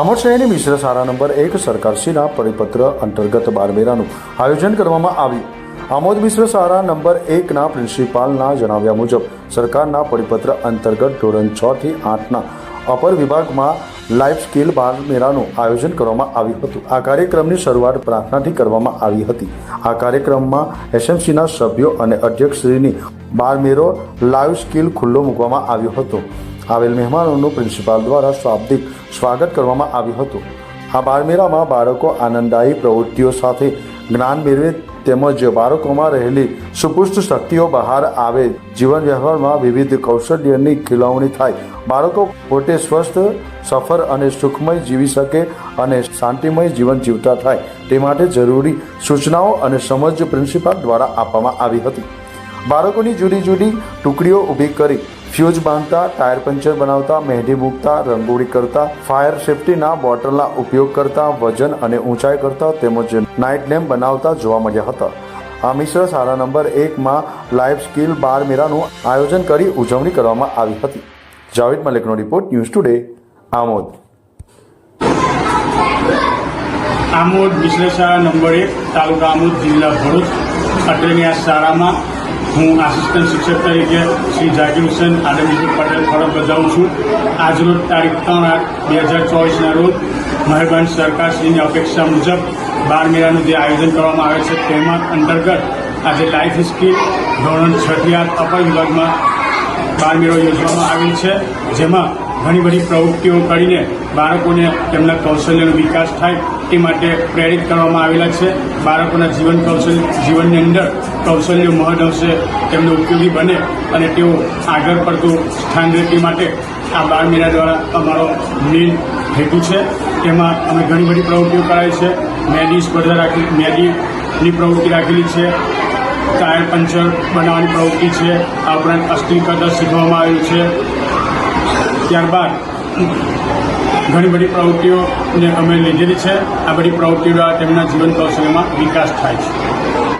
આમોદ શહેરની મિશ્ર શાળા નંબર એક સરકારશ્રીના પરિપત્ર અંતર્ગત બારમેરાનું આયોજન કરવામાં આવ્યું. આમોદ મિશ્ર શાળા નંબર એકના પ્રિન્સિપાલના જણાવ્યા મુજબ, સરકારના પરિપત્ર અંતર્ગત ધોરણ છ થી આઠના અપર વિભાગમાં લાઈફ સ્કિલ બારમેરાનું આયોજન કરવામાં આવ્યું હતું. આ કાર્યક્રમની શરૂઆત પ્રાર્થનાથી કરવામાં આવી હતી. આ કાર્યક્રમમાં એસએમસીના સભ્યો અને અધ્યક્ષશ્રીની બારમેરો લાઈવ સ્કિલ ખુલ્લો મૂકવામાં આવ્યો હતો. આવેલ મહેમાનોનું પ્રિન્સિપાલ દ્વારા શાબ્દિક સ્વાગત કરવામાં આવ્યું હતું. આ બાળમેરામાં બાળકો આનંદદાયી પ્રવૃત્તિઓ સાથે જ્ઞાન મેળવે તેમજ બાળકોમાં રહેલી સુપુષ્ટ શક્તિઓ બહાર આવે. જીવન વ્યવહારમાં વિવિધ કૌશલ્યની ખીલવણી થાય. બાળકો પોતે સ્વસ્થ સફર અને સુખમય જીવી શકે અને શાંતિમય જીવન જીવતા થાય. તે માટે જરૂરી સૂચનાઓ અને સમજ પ્રિન્સિપાલ દ્વારા આપવામાં આવી હતી. બાળકોની જુદી જુદી ટુકડીઓ ઊભી કરી, ફ્યુઝ બાંધતા, ટાયર પંચર બનાવતા, મહેંદી મૂકતા, રંગોળી કરતા, ફાયર સેફટીના બોટલના ઉપયોગ કરતા, વજન અને ઊંચાઈ કરતા તેમજ નાઇટ લેમ્પ બનાવતા જોવા મળ્યા હતા. આ મિશ્ર શાળા નંબર એકમાં લાઈફ સ્કિલ બાર મેળાનું આયોજન કરી ઉજવણી કરવામાં આવી હતી. Javed મલિકનો report news today, Amod. Amod મિશ્ર શાળા નંબર એક, તાલુકા આમોદ, જિલ્લા ભરૂચ. અત્રેની આ શાળામાં હું આસિસ્ટન્ટ શિક્ષક તરીકે શ્રી જાકીર હુસેન આદમજી પટેલ, ફરજ બજાવું છું. આજરોજ તારીખ ત્રણ આઠ બે હજાર ચોવીસના રોજ મહેરબાન સરકારશ્રીની અપેક્ષા મુજબ બાર મેળાનું જે આયોજન કરવામાં આવે છે તેમાં અંતર્ગત આજે લાઈફ સ્કીલ ધોરણ છઠી આઠ અપર વિભાગમાં બાર મેળો યોજવામાં આવેલ છે, જેમાં ઘણી બધી પ્રવૃત્તિઓ કરીને બાળકોને તેમના કૌશલ્યનો વિકાસ થાય તે માટે પ્રેરિત કરવામાં આવેલા છે. બાળકોના જીવન કૌશલ્ય, જીવનની અંદર કૌશલ્ય મહદ અંશે તેમને ઉપયોગી બને અને તેઓ આગળ પડતું સ્થાન રહે તે માટે આ બાળ મેળા દ્વારા અમારો મેઇન હેતુ છે. તેમાં અમે ઘણી બધી પ્રવૃત્તિઓ કરાવી છે. મેદી સ્પર્ધા રાખી, મેદીની પ્રવૃત્તિ રાખેલી છે. ટાયર પંચર બનાવવાની પ્રવૃત્તિ છે. આ ઉપરાંત અસ્થિર કદર શીખવામાં આવ્યું છે. ત્યારબાદ ઘણી બધી પ્રવૃત્તિઓને અમે લીધેલી છે. આ બધી પ્રવૃત્તિઓ દ્વારા તેમના જીવન કૌશલ્યમાં વિકાસ થાય છે.